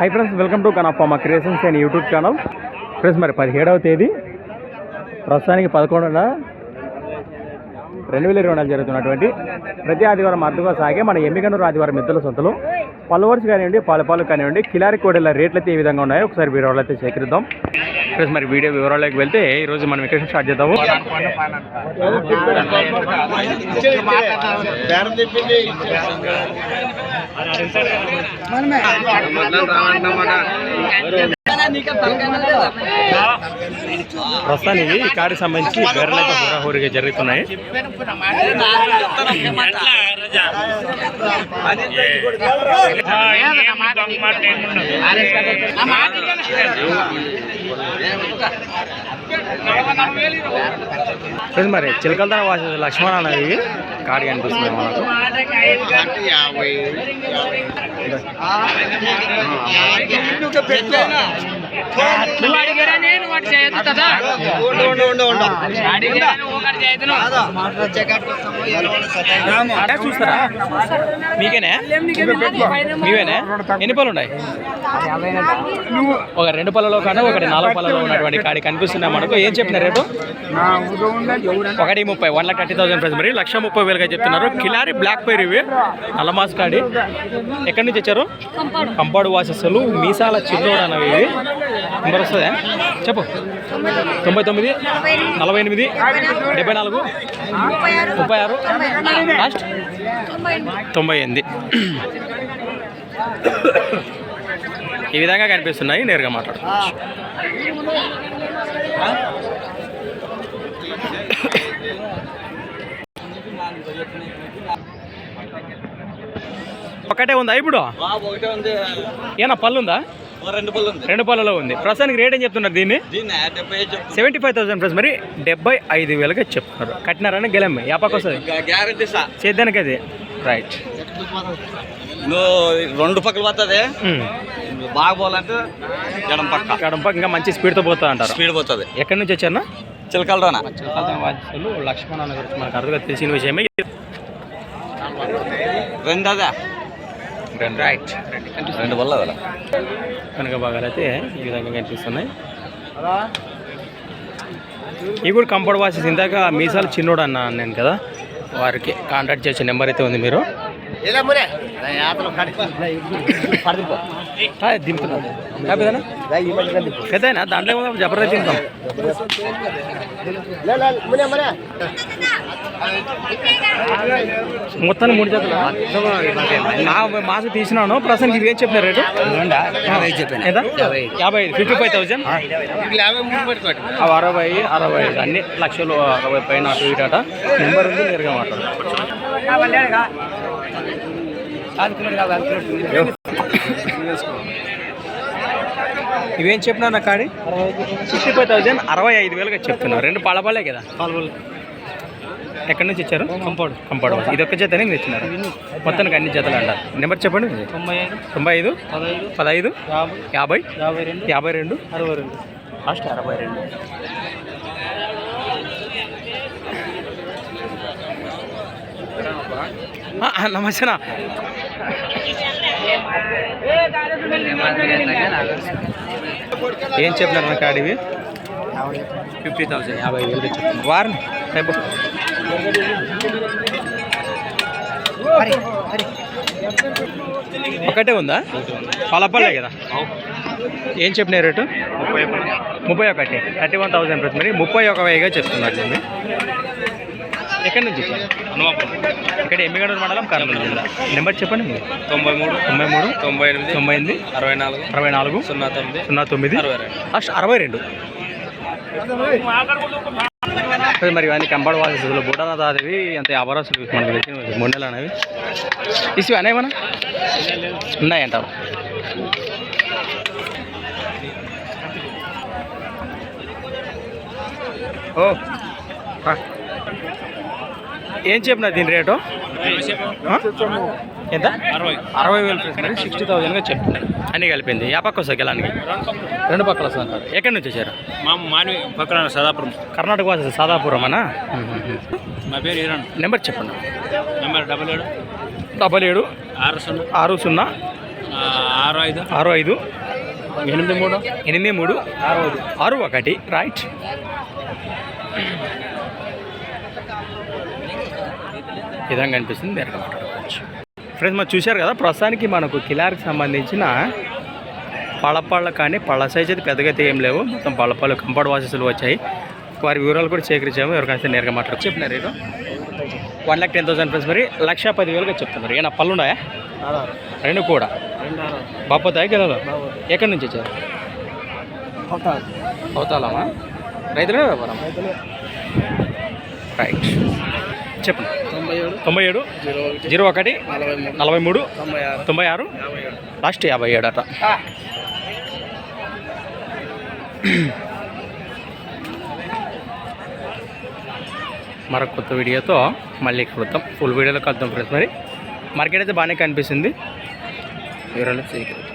Hi friends welcome to Kanappamma creations and YouTube channel friends మరి పదిహేడవ తేదీ. ప్రస్తుతానికి పదకొండున రెండు వేల ఇరవై నాలుగు జరుగుతున్నటువంటి ప్రతి ఆదివారం అర్థంగా సాగే మన ఎమ్మిగనూరు ఆదివారం మిత్రుల సొంతలు. పలువర్స్ కానివ్వండి పాలపాలు కానివ్వండి కిలారి కోడెల రేట్లు అయితే ఏ విధంగా ఉన్నాయో ఒకసారి వివరాలు అయితే సేకరిద్దాం. ఫ్రెండ్స్ మరి వీడియో వివరాల్లోకి వెళ్తే ఈరోజు మనం ఇక్కడ స్టార్ట్ చేద్దాము. ప్రస్తుతానికి ఈ కాడికి సంబంధించి బేరలు అయితే హోరాహోరీగా జరుగుతున్నాయి. మరి చిలకలతో వాసి లక్ష్మణ అనేవి కాడి అనిపిస్తుంది మనకు నువ్వు అడిగారా నేను ఒకటి చేయొద్దు కదా? ఒకటి చూస్తారా? మీకేనే? మీవేనే? ఎన్ని పళ్ళు ఉన్నాయి? ఒక రెండు పళ్ళలో కాదు ఒకటి నాలుగు పళ్ళలో ఉన్నటువంటి కాడి కనిపిస్తున్నాయి మనకు. ఏం చెప్పిన రేటు ఒకటి ముప్పై one lakh thirty thousand price మరి లక్ష ముప్పై వేలుగా చెప్తున్నారు. కిలారి బ్లాక్ పైర్ ఇవి. నల్లమాస్ కాడి. ఎక్కడి నుంచి వచ్చారు కంపాడు. వాసస్సులు మీసాల చిన్నోడు అన్నవి ఇవి. నెంబర్ వస్తుందా చెప్పు. తొంభై తొమ్మిది నలభై ఎనిమిది డెబ్బై నాలుగు ముప్పై ఆరు లాస్ట్. తొంభై ఎనిమిది. ఈ విధంగా కనిపిస్తున్నాయి. నేరుగా మాట్లాడుకోవచ్చు. ఒకటే ఉందా ఇప్పుడు? ఏనా పళ్ళు ఉందా? రెండు పళ్ళలో ఉంది. ప్రస్తుతానికి రేట్ ఏం చెప్తున్నారు దీన్ని? సెవెంటీ ఫైవ్ థౌసండ్ ప్లస్ మరి డెబ్బై ఐదు వేలుగా చెప్తున్నారు. కట్టినారని గెలమ్మ యాపకు వస్తుంది. చేద్దానికి అది రైట్ నువ్వు రెండు పక్కలు పోతుంది. బాగా పోవాలంటే ఎడం పక్క. కడంప ఇంకా మంచి స్పీడ్తో పోతా అంటారు. స్పీడ్ పోతుంది. ఎక్కడి నుంచి వచ్చారన్నా చిలకలలోన? వాసులు లక్ష్మణ అన్న గురించి మనకు అర్థంగా తెలిసిన విషయమే. రెండు. రైట్ రెండు వల్ల కనుక భాగాలు అయితే ఈ విధంగా కనిపిస్తున్నాయి. ఇవి కూడా కంపౌండ్ వాసెస్ ఇందాక మీసాలు చిన్నోడు అన్నా నేను కదా. వారికి కాంటాక్ట్ చేసే నెంబర్ అయితే ఉంది మీరు. ఆ, దింపుతా. కాపేదానా పెద్దనా? దాంట్లో జబర్దస్త్ దింపుతాం మొత్తాన్ని మూడు జతలు? నా మాసం తీసినాను. ప్రస్తుతానికి ఇవి ఏం చెప్పినారు రేటు? యాభై ఐదు ఫిఫ్టీ ఫైవ్ థౌసండ్ అరవై అరవై ఐదు. అన్ని లక్షలు అరవై పైన అటు ఇటు అట. నెంబర్ ఉంది నేరుగా మాట్లాడు ఇవేం చెప్పినా నా కాడి? సిక్స్టీ ఫైవ్ థౌసండ్ అరవై ఐదు వేలుగా చెప్తున్నారు రెండు పళ్ళపళ్ళే కదా? ఎక్కడి నుంచి ఇచ్చారు? కంపౌండ్. కంపౌండ్. ఇది ఒక్క జతనే మీరు ఇచ్చినారు? మొత్తానికి అన్ని జతలు అంటారు. నెంబర్ చెప్పండి తొంభై ఐదు తొంభై ఐదు పదహైదు యాభై యాభై రెండు యాభై రెండు అరవై రెండు. లాస్ట్ అరవై రెండు. నమస్తేనా ఏం చెప్పినారు నాకు ఆడివి ఫిఫ్టీ థౌసండ్ యాభై వేలు వారిని రేపు ఒకటే ఉందా? పలపల్లే కదా. ఏం చెప్పిన రేటు? ముప్పై ఒకటి. థర్టీ వన్ థౌసండ్ రూపీస్ మరి ముప్పై ఒక వెయ్యిగా చెప్తున్నారు దీన్ని. ఎక్కడి నుంచి ఇక్కడ ఎమ్మిగడూరు మండలం కర్నూలు జిల్లా. నెంబర్ చెప్పండి మీరు. తొంభై మూడు తొంభై మూడు తొంభై ఎనిమిది తొంభై ఎనిమిది అరవై నాలుగు అరవై నాలుగు సున్నా తొమ్మిది సున్నా తొమ్మిది అరవై రెండు. అరవై రెండు. మరి ఇవన్నీ కంపౌండ్ వాసెస్ బుడన దాదివి అంత అబరాసులు మనకు తెలిసిన మూడు నెలలు అనేవి. ఇసి అనేమన్నా ఉన్నాయంటారు ఓ. ఏం చెప్పిన దీని రేటు? ఎంత? అరవై. అరవై వేలు మరి సిక్స్టీ థౌసండ్గా చెప్తున్నారు అన్నీ కలిపింది. యా పక్క వస్తాయి గెలానికి రెండు పక్కల వస్తుంది అంటారు ఎక్కడి నుంచి వచ్చారు? మా మానవి పక్కన సదాపురం. కర్ణాటక వాసి సాదాపురం అన్నా నా పేరు నెంబర్ చెప్పండి. నెంబర్ డబల్ ఏడు. డబల్ ఏడు. ఆరు సున్నా. ఆరు సున్నా. ఆరు ఐదు. ఆరు ఐదు. ఎనిమిది మూడు. ఎనిమిది మూడు. ఆరు ఆరు ఒకటి. రైట్ ఈ విధంగా కనిపిస్తుంది నేరుగా మాట్లాడుకోవచ్చు. ఫ్రెండ్స్ మరి చూశారు కదా ప్రస్తుతానికి మనకు కిలార్కి సంబంధించిన పళ్ళపళ్ళ కానీ పళ్ళ సైజ్ అయితే పెద్దగా అయితే ఏం లేవు. మొత్తం పళ్ళపళ్ళు కంపౌండ్ వాసెస్లు వచ్చాయి. వారి వివరాలు కూడా సేకరించాము. ఎవరికైతే నేరుగా మాట్లాడు చెప్పినారు rate? One lakh ten thousand friends మరి లక్ష పదివేలుగా చెప్తున్నారు. ఏనా పళ్ళు ఉన్నాయా? రెండు కూడా. బాపోతాయి కదా ఎక్కడి నుంచి వచ్చారు? అవుతాలమ్మా రైతులే వ్యాపారం? రైట్ చెప్పండి. తొంభై ఏడు. జీరో ఒకటి. నలభై మూడు. తొంభై ఆరు. లాస్ట్ యాభై ఏడు అట మరొక కొత్త వీడియోతో మళ్ళీ కలుద్దాం. ఫుల్ వీడియోలో కలుద్దాం ఫ్రెండ్స్ మరి మార్కెట్ అయితే బాగానే కనిపిస్తుంది. వివరాలు సేకరిద్దాం